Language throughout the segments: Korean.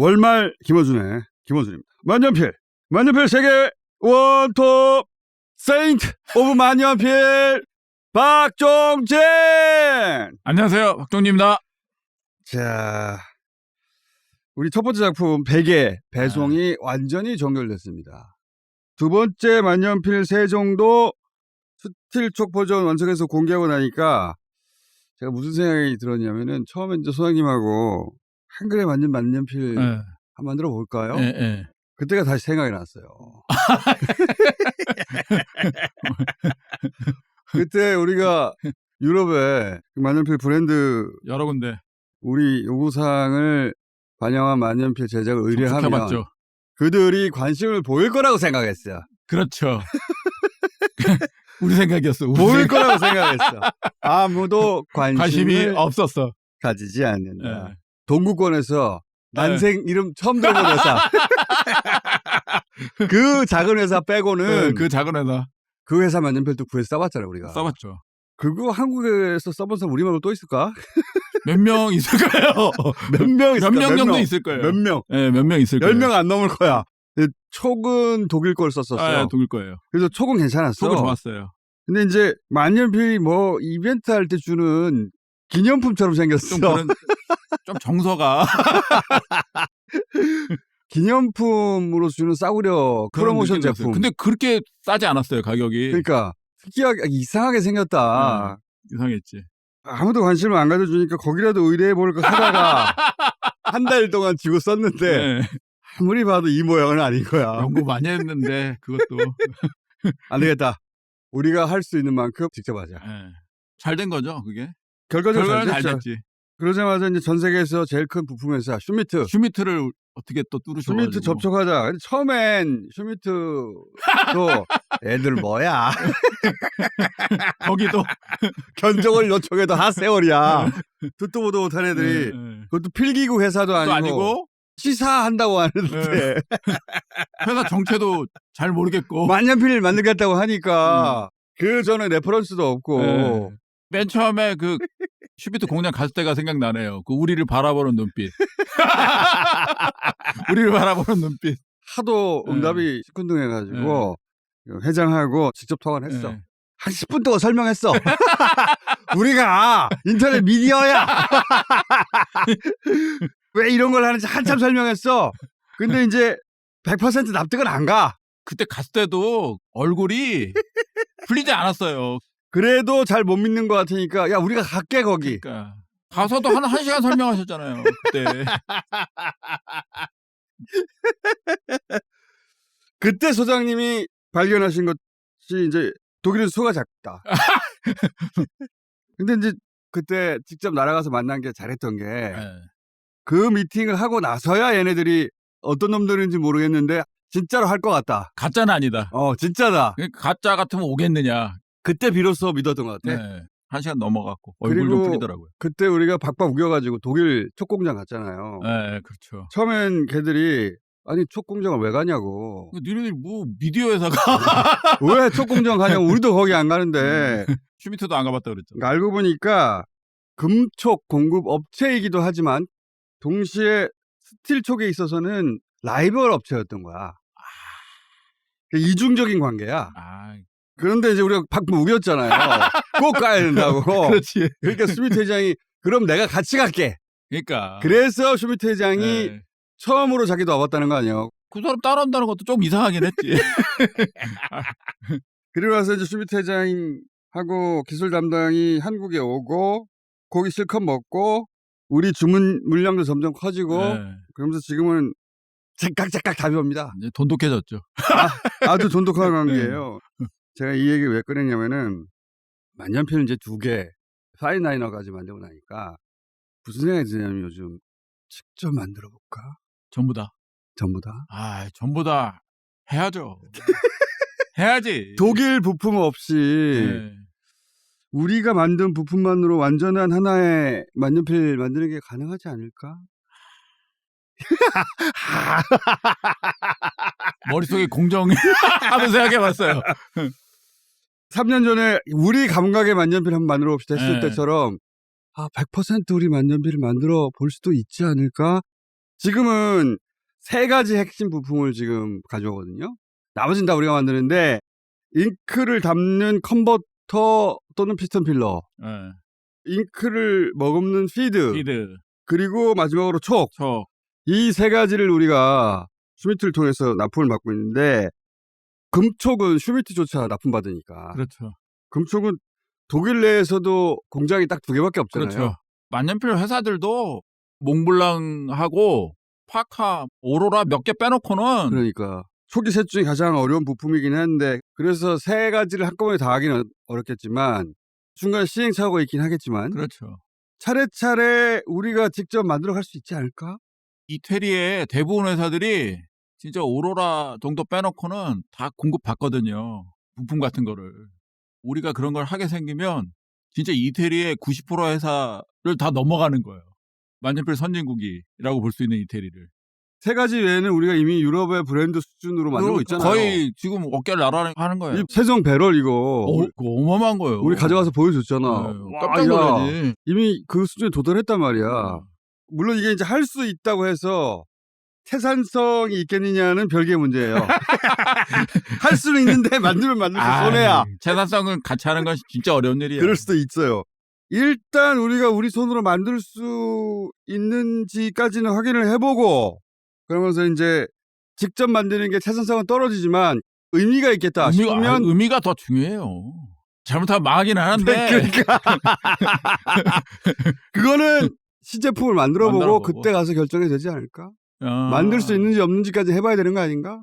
월말 김어준의 김어준입니다. 만년필, 만년필 세계 원톱 세인트 오브 만년필 박종진. 안녕하세요. 박종리입니다. 자, 우리 첫 번째 작품 베개 배송이 완전히 종결됐습니다. 두 번째 만년필 세종도 스틸촉 버전 완성해서 공개하고 나니까 제가 무슨 생각이 들었냐면은 처음에 이제 소장님하고 한글에 만든 만년필 예, 한번 만들어 볼까요? 예, 예. 그때가 다시 생각이 났어요. 그때 우리가 유럽에 그 만년필 브랜드 여러 군데 우리 요구사항을 반영한 만년필 제작을 의뢰하면 접촉해봤죠. 그들이 관심을 보일 거라고 생각했어요. 그렇죠. 우리 생각이었어. 우리 보일 생각. 거라고 생각했어. 아무도 관심이 없었어. 가지지 않는다. 예. 동구권에서 난생 이름 처음 들어본 회사. 그 작은 회사 빼고는 예, 그, 그 작은 회사 회사 만년필도 구해서 써봤잖아요, 우리가. 써봤죠. 그거 한국에서 써본 사람 우리 말고 또 있을까? 몇 명 있을 거예요. 몇 명 있을까? 몇 명 정도 명? 있을 거예요. 몇 명? 예, 몇 명 있을 거예요. 열 명 안 넘을 거야. 근데 촉은 독일 걸 썼었어요. 아, 예, 독일 거예요. 그래서 촉은 괜찮았어. 속은 좋았어요. 근데 이제 만년필이 뭐 이벤트 할 때 주는 기념품처럼 생겼어. 좀 그런 좀 정서가 기념품으로 주는 싸구려 프로모션 느낌이었어요. 제품. 근데 그렇게 싸지 않았어요 가격이. 그러니까 특이하게 이상하게 생겼다. 이상했지. 아무도 관심을 안 가져주니까 거기라도 의뢰해 볼까 하다가 한 달 동안 쥐고 썼는데 예, 아무리 봐도 이 모양은 아닌 거야. 연구 많이 했는데 그것도 안 되겠다. 우리가 할 수 있는 만큼 직접 하자. 잘 된 거죠 그게. 결과적으로 결과는 잘 잘 됐죠. 됐지. 그러자마자 이제 전 세계에서 제일 큰 부품 회사 슈미트. 슈미트를 어떻게 또 뚫으셔 슈미트 접촉하자. 처음엔 슈미트도 애들 뭐야. 거기도 견적을 요청해도 핫세월이야. 듣도 보도 못한 애들이. 예, 예. 그것도 필기구 회사도 또 아니고, 아니고 시사한다고 하는데 회사 정체도 잘 모르겠고 만년필 만들겠다고 하니까 그 전에 레퍼런스도 없고 예. 맨 처음에 그 슈비트 공장 갔을 때가 생각나네요. 그 우리를 바라보는 눈빛. 우리를 바라보는 눈빛. 하도 예. 응답이 시큰둥해가지고 회장하고 직접 통화를 했어. 예. 한 10분 동안 설명했어. 우리가 인터넷 미디어야. 왜 이런 걸 하는지 한참 설명했어. 근데 이제 100% 납득은 안 가. 그때 갔을 때도 얼굴이 풀리지 않았어요. 그래도 잘 못 믿는 것 같으니까 야 우리가 갈게 거기. 그러니까 가서도 한, 한 시간 설명하셨잖아요. 그때. 그때 소장님이 발견하신 것이 이제 독일은 수가 작다. 근데 이제 그때 직접 날아가서 만난 게 잘했던 게그 예. 미팅을 하고 나서야 얘네들이 어떤 놈들인지 모르겠는데 진짜로 할 것 같다. 가짜는 아니다. 어 진짜다. 그러니까 가짜 같으면 오겠느냐. 그때 비로소 믿었던 것 같아. 네. 한 시간 넘어갔고 얼굴 좀 그리고 풀리더라고요. 그때 우리가 박박 우겨가지고 독일 촉 공장 갔잖아요. 네, 그렇죠. 처음엔 걔들이 아니 촉 공장을 왜 가냐고. 니네들 뭐 미디어 회사가 왜 촉 공장 가냐고. 우리도 거기 안 가는데. 슈미트도 안 가봤다 그랬죠. 그러니까 알고 보니까 금촉 공급 업체이기도 하지만 동시에 스틸 촉에 있어서는 라이벌 업체였던 거야. 그러니까 이중적인 관계야. 아, 그런데 이제 우리가 박박 우겼잖아요. 꼭 가야 된다고. 그렇지. 그러니까 슈미트 회장이 그럼 내가 같이 갈게. 그러니까. 그래서 슈미트 회장이 네. 처음으로 자기도 와봤다는 거 아니에요. 그 사람 따라한다는 것도 좀 이상하긴 했지. 그리고 나서 이제 슈미트 회장하고 기술 담당이 한국에 오고 고기 실컷 먹고 우리 주문 물량도 점점 커지고 네. 그러면서 지금은 째깍째깍 답이 옵니다. 이제 돈독해졌죠. 아 주 돈독한 관계예요. 제가 이 얘기 왜 꺼냈냐면은 만년필 이제 두 개, 파인라이너까지 만들고 나니까 무슨 생각이 드냐면 요즘 직접 만들어 볼까? 전부 다. 전부 다. 아, 전부 다 해야죠. 해야지. 독일 부품 없이 네. 우리가 만든 부품만으로 완전한 하나의 만년필 만드는 게 가능하지 않을까? 머릿속에 공정 하면서 생각해봤어요. 3년 전에 우리 감각의 만년필 한번 만들어 봅시다 했을 네. 때처럼 아, 100% 우리 만년필을 만들어 볼 수도 있지 않을까? 지금은 세 가지 핵심 부품을 지금 가져오거든요. 나머지는 다 우리가 만드는데 잉크를 담는 컨버터 또는 피스톤 필러, 예. 잉크를 머금는 피드, 피드, 그리고 마지막으로 촉. 촉. 이 세 가지를 우리가 슈미트를 통해서 납품을 받고 있는데 금촉은 슈미트조차 납품받으니까 그렇죠. 금촉은 독일 내에서도 공장이 딱 두 개밖에 없잖아요. 그렇죠. 만년필 회사들도 몽블랑하고 파카, 오로라 몇 개 빼놓고는 그러니까 초기 셋 중에 가장 어려운 부품이긴 한데 그래서 세 가지를 한꺼번에 다 하기는 어렵겠지만 중간 시행착오가 있긴 하겠지만 그렇죠. 차례차례 우리가 직접 만들어 갈 수 있지 않을까? 이태리의 대부분 회사들이 진짜 오로라 정도 빼놓고는 다 공급받거든요. 부품 같은 거를. 우리가 그런 걸 하게 생기면 진짜 이태리의 90% 회사를 다 넘어가는 거예요. 만년필 선진국이라고 볼 수 있는 이태리를. 세 가지 외에는 우리가 이미 유럽의 브랜드 수준으로 만들고 있잖아요. 거의 지금 어깨를 나란하는 거예요. 이 세종 배럴 이거 어, 그거 어마어마한 거예요. 우리 가져가서 보여줬잖아. 네, 와, 깜짝 야, 놀라지. 이미 그 수준에 도달했단 말이야. 어. 물론 이게 이제 할 수 있다고 해서 태산성이 있겠느냐는 별개의 문제예요. 할 수는 있는데 만들면 만들수 아, 손해야. 재산성은 같이 하는 건 진짜 어려운 일이에요. 그럴 수도 있어요. 일단 우리가 우리 손으로 만들 수 있는지까지는 확인을 해보고 그러면서 이제 직접 만드는 게 태산성은 떨어지지만 의미가 있겠다 의미가, 싶으면 아, 의미가 더 중요해요. 잘못하면 망하긴 하는데 그러니까 그거는 시제품을 만들어보고 만들어보고. 그때 가서 결정이 되지 않을까? 어, 만들 수 있는지 없는지까지 해봐야 되는 거 아닌가?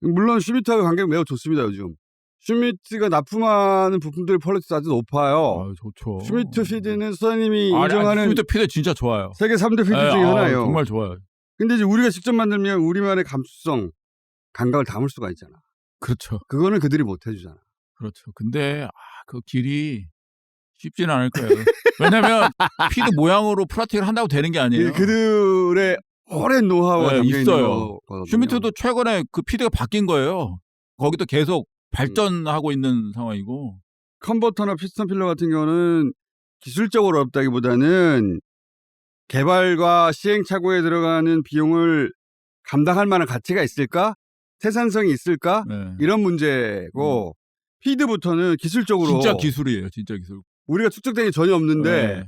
물론 슈미트하고 관계가 매우 좋습니다 요즘. 슈미트가 납품하는 부품들 퀄리티도 아주 높아요. 아유, 좋죠. 슈미트 피드는 수사님이 아니, 인정하는 아니, 슈미트 피드 진짜 좋아요. 세계 3대 피드 예, 중에 아, 하나예요. 정말 좋아요. 근데 이제 우리가 직접 만들면 우리만의 감수성, 감각을 담을 수가 있잖아. 그렇죠. 그거는 그들이 못 해주잖아. 그렇죠. 근데 아, 그 길이 쉽지는 않을 거예요. 왜냐면 피드 모양으로 플라틱을 한다고 되는 게 아니에요. 그들의 오랜 노하우가 네, 있어요. 슈미트도 최근에 그 피드가 바뀐 거예요. 거기도 계속 발전하고 있는 상황이고. 컨버터나 피스톤 필러 같은 경우는 기술적으로 어렵다기보다는 개발과 시행착오에 들어가는 비용을 감당할 만한 가치가 있을까? 생산성이 있을까? 네. 이런 문제고 피드부터는 기술적으로 진짜 기술이에요. 진짜 기술. 우리가 축적된 게 전혀 없는데 네.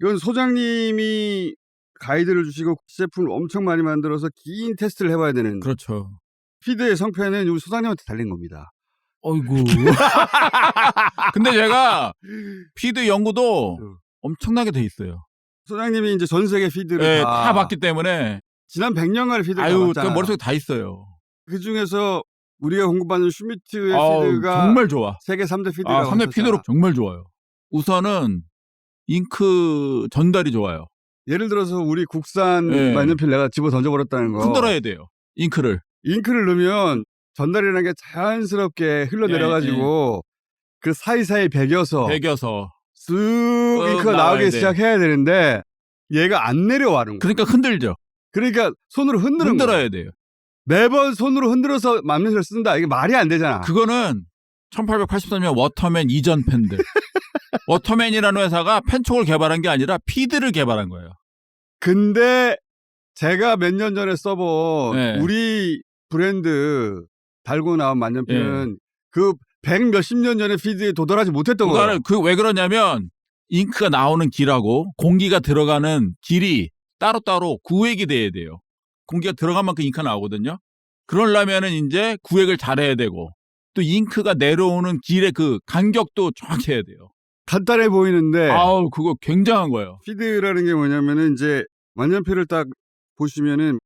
이건 소장님이 가이드를 주시고 제품을 엄청 많이 만들어서 긴 테스트를 해봐야 되는 그렇죠. 피드의 성패는 우리 소장님한테 달린 겁니다. 어이구. 근데 제가 피드 연구도 응. 엄청나게 돼 있어요. 소장님이 이제 전 세계 피드를 네, 다, 다 봤기 때문에 지난 100년간의 피드를 아유, 다그 봤잖아. 머릿속에 다 있어요. 그 중에서 우리가 공급받는 슈미트의 아우, 피드가 정말 좋아. 세계 3대 피드가 아, 3대 피드로 정말 좋아요. 우선은 잉크 전달이 좋아요. 예를 들어서 우리 국산 네. 만년필 내가 집어 던져버렸다는 거 흔들어야 돼요. 잉크를. 잉크를 넣으면 전달이라는 게 자연스럽게 흘러내려가지고 그 사이사이 배겨서 예, 배겨서. 쓱 어, 잉크가 나오기 돼. 시작해야 되는데 얘가 안 내려와는 거야. 그러니까 흔들죠. 그러니까 손으로 흔드는 거야. 흔들어야 돼요. 매번 손으로 흔들어서 만년필을 쓴다. 이게 말이 안 되잖아. 그거는 1883년 워터맨 이전 펜들. 워터맨이라는 회사가 펜촉을 개발한 게 아니라 피드를 개발한 거예요. 근데 제가 몇 년 전에 써본 네. 우리 브랜드 달고 나온 만년필은 그 백 몇십 년 전에 피드에 도달하지 못했던 거예요. 그왜 그러냐면 잉크가 나오는 길하고 공기가 들어가는 길이 따로따로 구획이 돼야 돼요. 공기가 들어간 만큼 잉크가 나오거든요. 그러려면은 이제 구획을 잘해야 되고 또 잉크가 내려오는 길의 그 간격도 정확해야 돼요. 간단해 보이는데 아우 그거 굉장한 거예요. 피드라는 게 뭐냐면은 이제 만년필을 딱 보시면은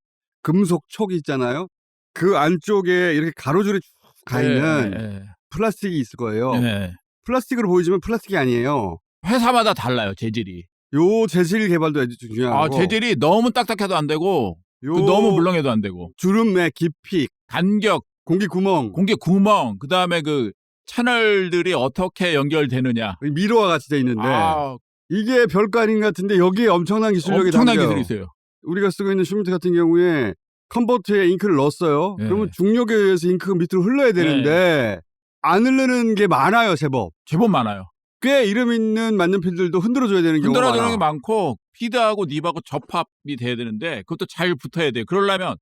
금속 촉이 있잖아요. 그 안쪽에 이렇게 가로줄이 쭉 가 있는 네, 플라스틱이 있을 거예요. 네, 네. 플라스틱으로 보이지만 플라스틱이 아니에요. 회사마다 달라요 재질이. 요 재질 개발도 아주 중요하고 아 재질이 너무 딱딱해도 안 되고 요 그 너무 물렁해도 안 되고 주름의 깊이, 간격, 공기 구멍, 공기 구멍, 그 다음에 그 채널들이 어떻게 연결되느냐. 미로와 같이 돼 있는데 아, 이게 별거 아닌 것 같은데 여기에 엄청난 기술력이 엄청난 담겨요. 기술이 있어요. 우리가 쓰고 있는 슈미트 같은 경우에 컨버터에 잉크를 넣었어요. 네. 그러면 중력에 의해서 잉크가 밑으로 흘러야 되는데 안 흐르는 게 많아요, 제법. 제법 많아요. 꽤 이름 있는 만년필들도 흔들어줘야 되는 경우가 흔들어 주는 많아. 게 많고 피드하고 닙하고 접합이 돼야 되는데 그것도 잘 붙어야 돼요. 그러려면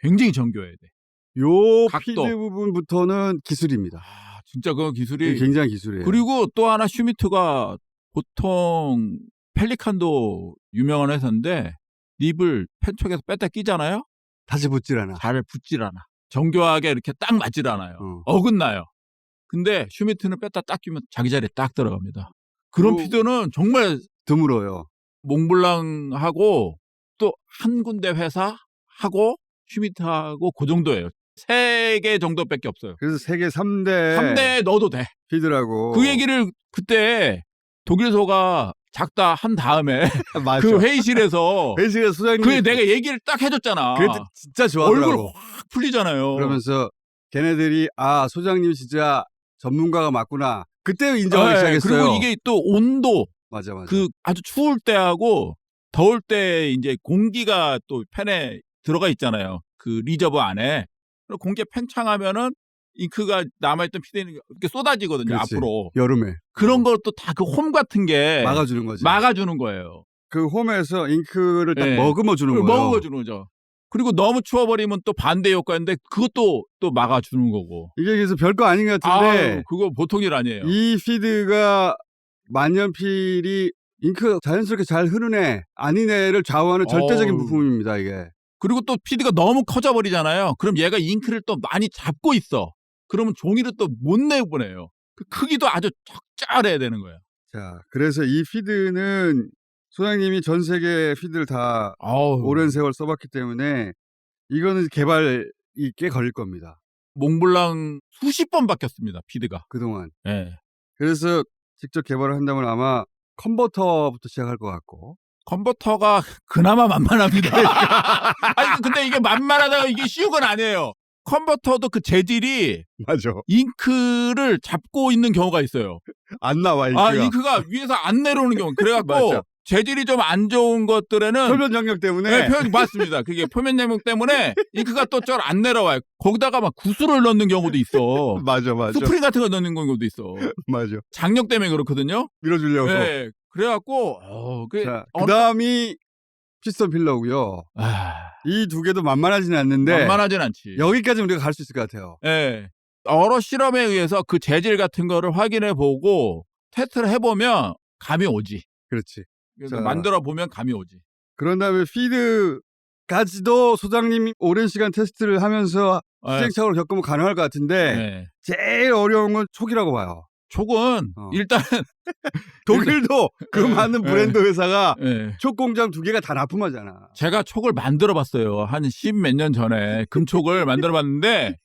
굉장히 정교해야 돼. 요 각도. 피드 부분부터는 기술입니다. 아, 진짜 그 기술이 굉장히 기술이에요. 그리고 또 하나 슈미트가 보통 펠리칸도 유명한 회사인데 닙을 펜촉에서 뺐다 끼잖아요. 다시 붙질 않아. 잘 붙질 않아. 정교하게 이렇게 딱 맞질 않아요. 어. 어긋나요. 근데 슈미트는 뺐다 딱 끼면 자기 자리에 딱 들어갑니다. 그런 오. 피드는 정말 드물어요. 몽블랑하고 또 한 군데 회사 하고 슈미트하고 그 정도예요. 세 개 정도밖에 없어요. 그래서 세계 3대, 3대에 넣어도 돼. 피드라고. 그 얘기를 그때 독일소가 작다 한 다음에 맞아. 그 회의실에서 회식에 소장님. 그 내가 얘기를 딱 해줬잖아. 그때 진짜 얼굴 좋아하더라고. 확 풀리잖아요. 그러면서 걔네들이 아 소장님 진짜 전문가가 맞구나. 그때 인정하기 네, 시작했어요. 그리고 이게 또 온도 맞아 맞아. 그 아주 추울 때하고 더울 때 이제 공기가 또 펜에 들어가 있잖아요. 그 리저버 안에. 공기 팽창하면은 잉크가 남아있던 피드는 이렇게 쏟아지거든요. 그렇지. 앞으로. 여름에 그런 것도 다 그 홈 같은 게 막아주는 거지. 막아주는 거예요. 그 홈에서 잉크를 딱 네. 머금어 주는 거예요. 먹어 주는 거죠. 그리고 너무 추워버리면 또 반대 효과인데 그것도 또 막아주는 거고. 이게 그래서 별거 아닌 것 같은데 아유, 그거 보통 일 아니에요. 이 피드가 만년필이 잉크 자연스럽게 잘 흐르네 아니네를 좌우하는 절대적인 어우. 부품입니다 이게. 그리고 또 피드가 너무 커져버리잖아요. 그럼 얘가 잉크를 또 많이 잡고 있어. 그러면 종이를 또 못 내보내요. 그 크기도 아주 적절해야 되는 거예요. 자 그래서 이 피드는 소장님이 전 세계 피드를 다 아우, 오랜 세월 써봤기 때문에 이거는 개발이 꽤 걸릴 겁니다. 몽블랑 수십 번 바뀌었습니다. 피드가. 그동안. 예. 그래서 직접 개발을 한다면 아마 컨버터부터 시작할 것 같고. 컨버터가 그나마 만만합니다. 아니 근데 이게 만만하다가 이게 쉬운 건 아니에요. 컨버터도 그 재질이 맞아. 잉크를 잡고 있는 경우가 있어요. 안 나와 잉크가. 아 잉크가 위에서 안 내려오는 경우. 그래갖고 맞아. 재질이 좀 안 좋은 것들에는 표면 장력 때문에 네, 표현 맞습니다. 그게 표면 내목 때문에 잉크가 또 쩔 안 내려와요. 거기다가 막 구슬을 넣는 경우도 있어. 맞아 맞아 스프링 같은 거 넣는 경우도 있어. 맞아 장력 때문에 그렇거든요. 밀어주려고. 네. 그래갖고 어, 그 자 그다음이 피스톤 필러고요. 아, 이 두 개도 만만하지는 않는데 만만하진 않지. 여기까지 우리가 갈 수 있을 것 같아요. 예. 여러 실험에 의해서 그 재질 같은 거를 확인해 보고 테스트를 해보면 감이 오지. 그렇지. 그래서 자. 만들어 보면 감이 오지. 그런 다음에 피드까지도 소장님이 오랜 시간 테스트를 하면서 예. 시행착오를 겪으면 가능할 것 같은데 예. 제일 어려운 건 촉이라고 봐요. 촉은 어. 일단 독일도 그 예. 많은 브랜드 회사가 예. 촉 공장 두 개가 다 납품하잖아. 제가 촉을 만들어 봤어요. 한 십 몇 년 전에 금촉을 만들어 봤는데